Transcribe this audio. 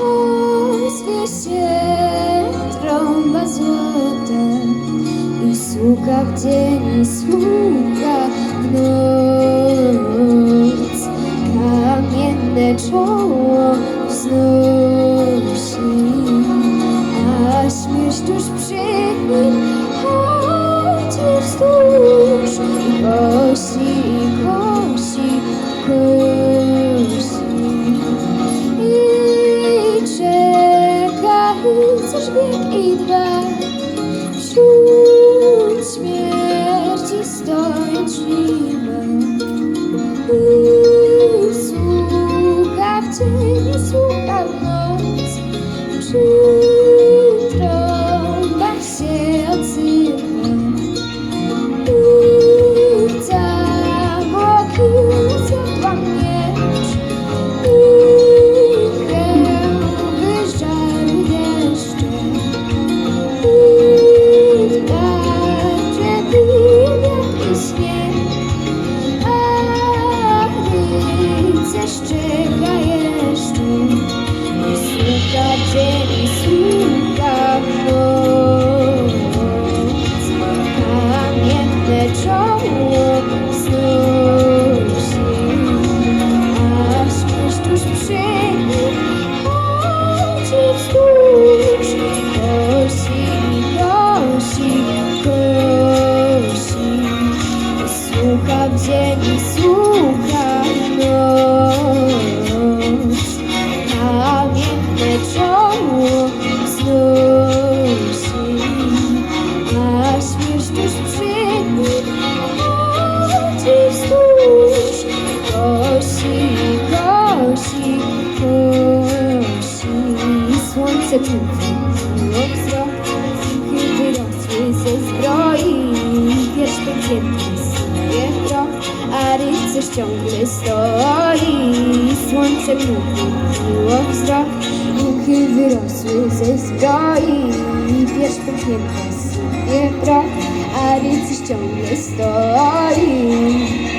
Ozwie się trąba złota I słucha w dzień, i słucha w noc. Kamienne czoło wznosi A śmierć tuż przed nim chodzi wzdłuż I kosi, i kosi, kosi wiek i dzień i słucha noc Kamienne czoło wznosi. A śmierć tuż przy chodzi wzdłuż Kosi, kosi, kosi. Słońce czerwiło wzrok Cichy wyrosły ze zbroi sobie krok A rycerz ciągle stoi. Słońce mówiło wzrok Muchy wyrosły ze zbroi Wiersz podziemny sobie krok A rycerz ciągle stoi